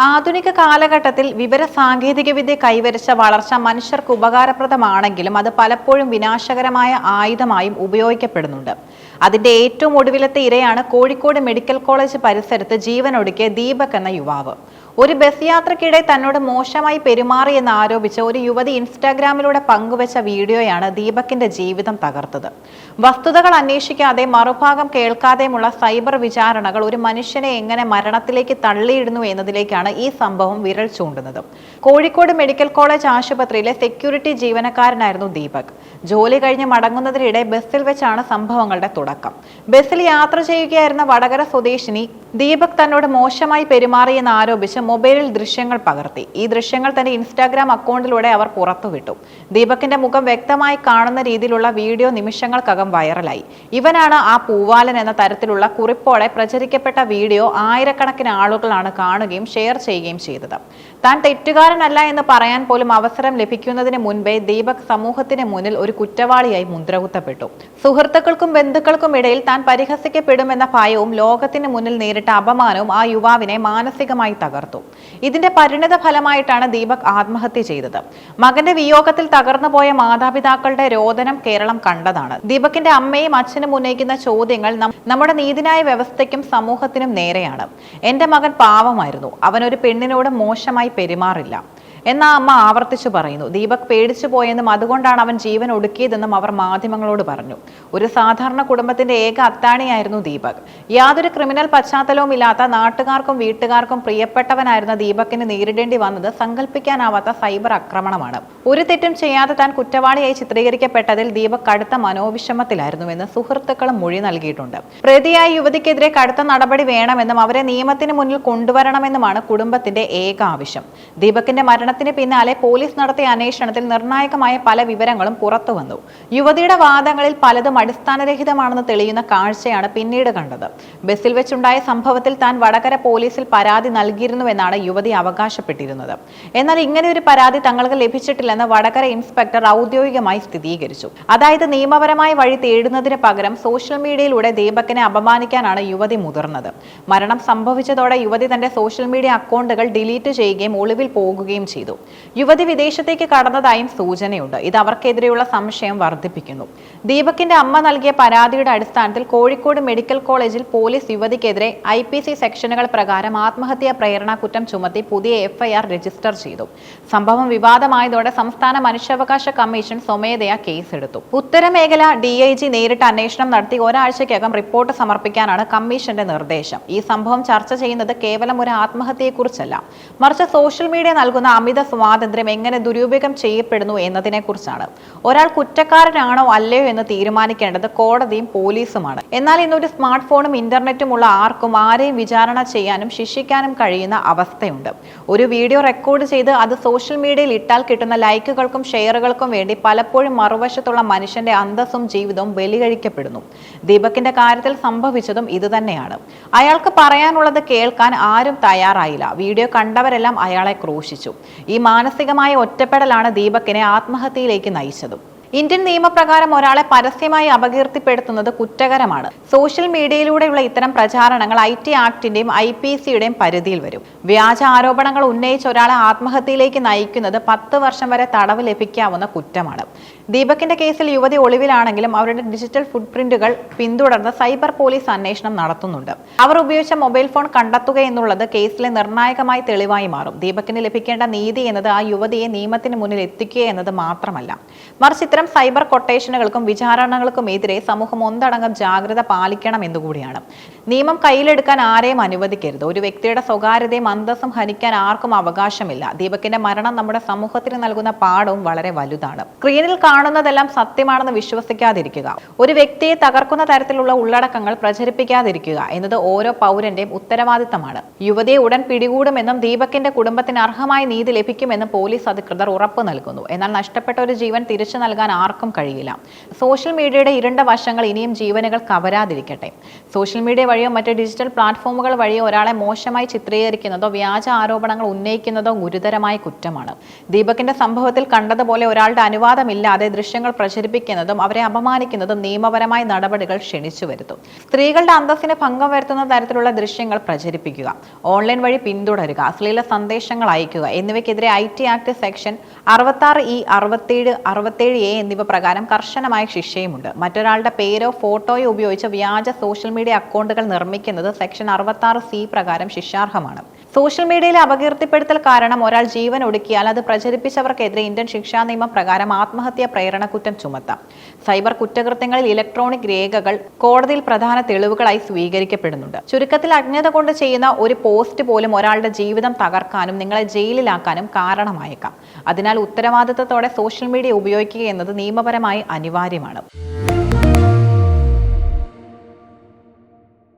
ആധുനിക കാലഘട്ടത്തിൽ വിവര സാങ്കേതികവിദ്യ കൈവരിച്ച വളർച്ച മനുഷ്യർക്ക് ഉപകാരപ്രദമാണെങ്കിലും അത് പലപ്പോഴും വിനാശകരമായ ആയുധമായും ഉപയോഗിക്കപ്പെടുന്നുണ്ട്. അതിന്റെ ഏറ്റവും ഒടുവിലത്തെ ഇരയാണ് കോഴിക്കോട് മെഡിക്കൽ കോളേജ് പരിസരത്ത് ജീവനൊടുക്കിയ ദീപക് എന്ന യുവാവ്. ഒരു ബസ് യാത്രക്കിടെ തന്നോട് മോശമായി പെരുമാറിയെന്ന് ആരോപിച്ച് ഒരു യുവതി ഇൻസ്റ്റാഗ്രാമിലൂടെ പങ്കുവച്ച വീഡിയോയാണ് ദീപകിന്റെ ജീവിതം തകർത്തത്. വസ്തുതകൾ അന്വേഷിക്കാതെ മറുഭാഗം കേൾക്കാതെയുമുള്ള സൈബർ വിചാരണകൾ ഒരു മനുഷ്യനെ എങ്ങനെ മരണത്തിലേക്ക് തള്ളിയിടുന്നു എന്നതിലേക്കാണ് ഈ സംഭവം വിരൽ ചൂണ്ടുന്നത്. കോഴിക്കോട് മെഡിക്കൽ കോളേജ് ആശുപത്രിയിലെ സെക്യൂരിറ്റി ജീവനക്കാരനായിരുന്നു ദീപക്. ജോലി കഴിഞ്ഞ് മടങ്ങുന്നതിനിടെ ബസ്സിൽ വെച്ചാണ് സംഭവങ്ങളുടെ തുടക്കം. ബസ്സിൽ യാത്ര ചെയ്യുകയായിരുന്ന വടകര സ്വദേശിനി ദീപക് തന്നോട് മോശമായി പെരുമാറിയെന്ന് ആരോപിച്ച് മൊബൈലിൽ ദൃശ്യങ്ങൾ പകർത്തി. ഈ ദൃശ്യങ്ങൾ തന്റെ ഇൻസ്റ്റാഗ്രാം അക്കൗണ്ടിലൂടെ അവർ പുറത്തുവിട്ടു. ദീപകിന്റെ മുഖം വ്യക്തമായി കാണുന്ന രീതിയിലുള്ള വീഡിയോ നിമിഷങ്ങൾക്കകം വൈറലായി. ഇവനാണ് ആ പൂവാലൻ എന്ന തരത്തിലുള്ള കുറിപ്പോടെ പ്രചരിക്കപ്പെട്ട വീഡിയോ ആയിരക്കണക്കിന് ആളുകളാണ് കാണുകയും ഷെയർ ചെയ്യുകയും ചെയ്തത്. താൻ തെറ്റുകാരനല്ല എന്ന് പറയാൻ പോലും അവസരം ലഭിക്കുന്നതിന് മുൻപേ ദീപക് സമൂഹത്തിന് മുന്നിൽ ഒരു കുറ്റവാളിയായി മുദ്രകുത്തപ്പെട്ടു. സുഹൃത്തുക്കൾക്കും ബന്ധുക്കൾക്കും ഇടയിൽ താൻ പരിഹസിക്കപ്പെടുമെന്ന ഭയവും ലോകത്തിന് മുന്നിൽ നേരിട്ട അപമാനവും ആ യുവാവിനെ മാനസികമായി തകർത്തു. ഇതിന്റെ പരിണിത ഫലമായിട്ടാണ് ദീപക് ആത്മഹത്യ ചെയ്തത്. മകന്റെ വിയോഗത്തിൽ തകർന്നു പോയ മാതാപിതാക്കളുടെ രോദനം കേരളം കണ്ടതാണ്. ദീപകിന്റെ അമ്മയും അച്ഛനും ഉന്നയിക്കുന്ന ചോദ്യങ്ങൾ നമ്മുടെ നീതിന്യായ വ്യവസ്ഥയ്ക്കും സമൂഹത്തിനും നേരെയാണ്. എന്റെ മകൻ പാവമായിരുന്നു. അവനൊരു പെണ്ണിനോട് മോശമായി പെരുമാറില്ല. എന്ന അമ്മ ആവർത്തിച്ചു പറയുന്നു. ദീപക് പേടിച്ചു പോയെന്നും അതുകൊണ്ടാണ് അവൻ ജീവൻ ഒടുക്കിയതെന്നും അവർ മാധ്യമങ്ങളോട് പറഞ്ഞു. ഒരു സാധാരണ കുടുംബത്തിന്റെ ഏക അത്താണിയായിരുന്നു ദീപക്. യാതൊരു ക്രിമിനൽ പശ്ചാത്തലവും ഇല്ലാത്ത നാട്ടുകാർക്കും വീട്ടുകാർക്കും പ്രിയപ്പെട്ടവനായിരുന്ന ദീപകിന് നേരിടേണ്ടി വന്നത് സങ്കല്പിക്കാനാവാത്ത സൈബർ ആക്രമണമാണ്. ഒരു തെറ്റും ചെയ്യാതെ താൻ കുറ്റവാളിയായി ചിത്രീകരിക്കപ്പെട്ടതിൽ ദീപക് കടുത്ത മനോവിഷമത്തിലായിരുന്നുവെന്ന് സുഹൃത്തുക്കളും മൊഴി നൽകിയിട്ടുണ്ട്. പ്രതിയായ യുവതിക്കെതിരെ കടുത്ത നടപടി വേണമെന്നും അവരെ നിയമത്തിന് മുന്നിൽ കൊണ്ടുവരണമെന്നുമാണ് കുടുംബത്തിന്റെ ഏക ആവശ്യം. ദീപകിന്റെ മരണത്തിന് പിന്നാലെ പോലീസ് നടത്തിയ അന്വേഷണത്തിൽ നിർണായകമായ പല വിവരങ്ങളും പുറത്തുവന്നു. യുവതിയുടെ വാദങ്ങളിൽ പലതും അടിസ്ഥാനരഹിതമാണെന്ന് തെളിയുന്ന കാഴ്ചയാണ് പിന്നീട് കണ്ടത്. ബസ്സിൽ വെച്ചുണ്ടായ സംഭവത്തിൽ താൻ വടകര പോലീസിൽ പരാതി നൽകിയിരുന്നുവെന്നാണ് യുവതി അവകാശപ്പെട്ടിരുന്നത്. എന്നാൽ ഇങ്ങനെ ഒരു പരാതി തങ്ങൾക്ക് ലഭിച്ചിട്ടില്ലെന്ന് വടകര ഇൻസ്പെക്ടർ ഔദ്യോഗികമായി സ്ഥിരീകരിച്ചു. അതായത് നിയമപരമായ വഴി തേടുന്നതിന് പകരം സോഷ്യൽ മീഡിയയിലൂടെ ദീപകിനെ അപമാനിക്കാനാണ് യുവതി മുതിർന്നത്. മരണം സംഭവിച്ചതോടെ യുവതി തന്റെ സോഷ്യൽ മീഡിയ അക്കൗണ്ടുകൾ ഡിലീറ്റ് ചെയ്യുകയും ഒളിവിൽ പോകുകയും ചെയ്തു. യുവതി വിദേശത്തേക്ക് കടന്നതായും സൂചനയുണ്ട്. ഇത് അവർക്കെതിരെയുള്ള സംശയം വർദ്ധിപ്പിക്കുന്നു. ദീപകിന്റെ അമ്മ നൽകിയ പരാതിയുടെ അടിസ്ഥാനത്തിൽ കോഴിക്കോട് മെഡിക്കൽ കോളേജിൽ പോലീസ് യുവതിക്കെതിരെ ഐ പി സി സെക്ഷനുകൾ പ്രകാരം ആത്മഹത്യാ പ്രേരണ കുറ്റം ചുമത്തി പുതിയ എഫ്ഐആർ രജിസ്റ്റർ ചെയ്തു. സംഭവം വിവാദമായതോടെ സംസ്ഥാന മനുഷ്യാവകാശ കമ്മീഷൻ സ്വമേധയാ കേസെടുത്തു. ഉത്തരമേഖല ഡി ഐ ജി നേരിട്ട് അന്വേഷണം നടത്തി ഒരാഴ്ചയ്ക്കകം റിപ്പോർട്ട് സമർപ്പിക്കാനാണ് കമ്മീഷന്റെ നിർദ്ദേശം. ഈ സംഭവം ചർച്ച ചെയ്യുന്നത് കേവലം ഒരു ആത്മഹത്യയെക്കുറിച്ചല്ല. മറിച്ച് സോഷ്യൽ മീഡിയ നൽകുന്ന അമിത സ്വാതന്ത്ര്യം എങ്ങനെ ദുരുപയോഗം ചെയ്യപ്പെടുന്നു എന്നതിനെക്കുറിച്ചാണ്. ഒരാൾ കുറ്റക്കാരനാണോ അല്ലയോ എന്ന് തീരുമാനിക്കേണ്ടത് കോടതിയും പോലീസുമാണ്. എന്നാൽ ഇന്നൊരു സ്മാർട്ട് ഫോണും ഇന്റർനെറ്റും ഉള്ള ആർക്കും ആരെയും വിചാരണ ചെയ്യാനും ശിക്ഷിക്കാനും കഴിയുന്ന അവസ്ഥയുണ്ട്. ഒരു വീഡിയോ റെക്കോർഡ് ചെയ്ത് അത് സോഷ്യൽ മീഡിയയിൽ ഇട്ടാൽ കിട്ടുന്ന ലൈക്കുകൾക്കും ഷെയറുകൾക്കും വേണ്ടി പലപ്പോഴും മറുവശത്തുള്ള മനുഷ്യന്റെ അന്തസ്സും ജീവിതവും ബലികഴിക്കപ്പെടുന്നു. ദീപകിന്റെ കാര്യത്തിൽ സംഭവിച്ചതും ഇതുതന്നെയാണ് അയാൾക്ക് പറയാനുള്ളത് കേൾക്കാൻ ആരും തയ്യാറായില്ല. വീഡിയോ കണ്ടവരെല്ലാം അയാളെ ക്രൂശിച്ചു. ഈ മാനസികമായ ഒറ്റപ്പെടലാണ് ദീപക്കിനെ ആത്മഹത്യയിലേക്ക് നയിച്ചതും. ഇന്ത്യൻ നിയമപ്രകാരം ഒരാളെ പരസ്യമായി അപകീർത്തിപ്പെടുത്തുന്നത് കുറ്റകരമാണ്. സോഷ്യൽ മീഡിയയിലൂടെയുള്ള ഇത്തരം പ്രചാരണങ്ങൾ ഐ ടി ആക്ടിന്റെയും ഐ പി സിയുടെയും പരിധിയിൽ വരും. വ്യാജ ആരോപണങ്ങൾ ഉന്നയിച്ച് ഒരാളെ ആത്മഹത്യയിലേക്ക് നയിക്കുന്നത് പത്ത് വർഷം വരെ തടവ് ലഭിക്കാവുന്ന കുറ്റമാണ്. ദീപകിന്റെ കേസിൽ യുവതി ഒളിവിലാണെങ്കിലും അവരുടെ ഡിജിറ്റൽ ഫുട് പ്രിന്റുകൾ പിന്തുടർന്ന് സൈബർ പോലീസ് അന്വേഷണം നടത്തുന്നുണ്ട്. അവർ ഉപയോഗിച്ച മൊബൈൽ ഫോൺ കണ്ടെത്തുക എന്നുള്ളത് കേസിലെ നിർണായകമായ തെളിവായി മാറും. ദീപകിന് ലഭിക്കേണ്ട നീതി എന്നത് ആ യുവതിയെ നിയമത്തിന് മുന്നിൽ എത്തിക്കുക എന്നത് മാത്രമല്ല. മറിച്ച് ഇത്തരം സൈബർ കൊട്ടേഷനുകൾക്കും വിചാരണകൾക്കും എതിരെ സമൂഹം ഒന്നടങ്കം ജാഗ്രത പാലിക്കണം എന്നുകൂടിയാണ്. നിയമം കയ്യിലെടുക്കാൻ ആരെയും അനുവദിക്കരുത്. ഒരു വ്യക്തിയുടെ സ്വകാര്യതയും അന്തസ്സും ഹനിക്കാൻ ആർക്കും അവകാശമില്ല. ദീപകിന്റെ മരണം നമ്മുടെ സമൂഹത്തിന് നൽകുന്ന പാഠവും വളരെ വലുതാണ്. സ്ക്രീനിൽ കാണുന്നതെല്ലാം സത്യമാണെന്ന് വിശ്വസിക്കാതിരിക്കുക. ഒരു വ്യക്തിയെ തകർക്കുന്ന തരത്തിലുള്ള ഉള്ളടക്കങ്ങൾ പ്രചരിപ്പിക്കാതിരിക്കുക എന്നത് ഓരോ പൗരന്റെയും ഉത്തരവാദിത്തമാണ്. യുവതിയെ ഉടൻ പിടികൂടുമെന്നും ദീപകിന്റെ കുടുംബത്തിന് അർഹമായ നീതി ലഭിക്കുമെന്നും പോലീസ് അധികൃതർ ഉറപ്പ് നൽകുന്നു. എന്നാൽ നഷ്ടപ്പെട്ട ഒരു ജീവൻ തിരിച്ചു നൽകാൻ ആർക്കും കഴിയില്ല. സോഷ്യൽ മീഡിയയുടെ ഇരുണ്ട വശങ്ങൾ ഇനിയും ജീവനുകൾ കവരാതിരിക്കട്ടെ. സോഷ്യൽ മീഡിയ വഴിയോ മറ്റ് ഡിജിറ്റൽ പ്ലാറ്റ്ഫോമുകൾ വഴിയോ ഒരാളെ മോശമായി ചിത്രീകരിക്കുന്നതോ വ്യാജ ആരോപണങ്ങൾ ഉന്നയിക്കുന്നതോ ഗുരുതരമായ കുറ്റമാണ്. ദീപകിന്റെ സംഭവത്തിൽ കണ്ടതുപോലെ ഒരാളുടെ അനുവാദമില്ലാതെ ദൃശ്യങ്ങൾ പ്രചരിപ്പിക്കുന്നതും അവരെ അപമാനിക്കുന്നതും നിയമപരമായ നടപടികൾ ക്ഷണിച്ചു വരുത്തും. സ്ത്രീകളുടെ അന്തസ്സിന് ഭംഗം വരുത്തുന്ന തരത്തിലുള്ള ദൃശ്യങ്ങൾ പ്രചരിപ്പിക്കുക. ഓൺലൈൻ വഴി പിന്തുടരുക അശ്ലീല സന്ദേശങ്ങൾ അയക്കുക എന്നിവയ്ക്കെതിരെ ഐ ടി ആക്ട് സെക്ഷൻ അറുപത്താറ് ഇ അറുപത്തേഴ് അറുപത്തേഴ് എ എന്നിവ പ്രകാരം കർശനമായ ശിക്ഷയുമുണ്ട്. മറ്റൊരാളുടെ പേരോ ഫോട്ടോയോ ഉപയോഗിച്ച് വ്യാജ സോഷ്യൽ മീഡിയ അക്കൗണ്ടുകൾ നിർമ്മിക്കുന്നത് സെക്ഷൻ അറുപത്താറ് സി പ്രകാരം ശിക്ഷാർഹമാണ്. സോഷ്യൽ മീഡിയയിലെ അപകീർത്തിപ്പെടുത്തൽ കാരണം ഒരാൾ ജീവൻ ഒടുക്കിയാൽ അത് പ്രചരിപ്പിച്ചവർക്കെതിരെ ഇന്ത്യൻ ശിക്ഷാ നിയമം പ്രകാരം ആത്മഹത്യാ പ്രേരണ കുറ്റം ചുമത്താം. സൈബർ കുറ്റകൃത്യങ്ങളിൽ ഇലക്ട്രോണിക് രേഖകൾ കോടതിയിൽ പ്രധാന തെളിവുകളായി സ്വീകരിക്കപ്പെടുന്നുണ്ട്. ചുരുക്കത്തിൽ അജ്ഞത കൊണ്ട് ചെയ്യുന്ന ഒരു പോസ്റ്റ് പോലും ഒരാളുടെ ജീവിതം തകർക്കാനും നിങ്ങളെ ജയിലിലാക്കാനും കാരണമായേക്കാം. അതിനാൽ ഉത്തരവാദിത്തത്തോടെ സോഷ്യൽ മീഡിയ ഉപയോഗിക്കുക എന്നത് നിയമപരമായി അനിവാര്യമാണ്.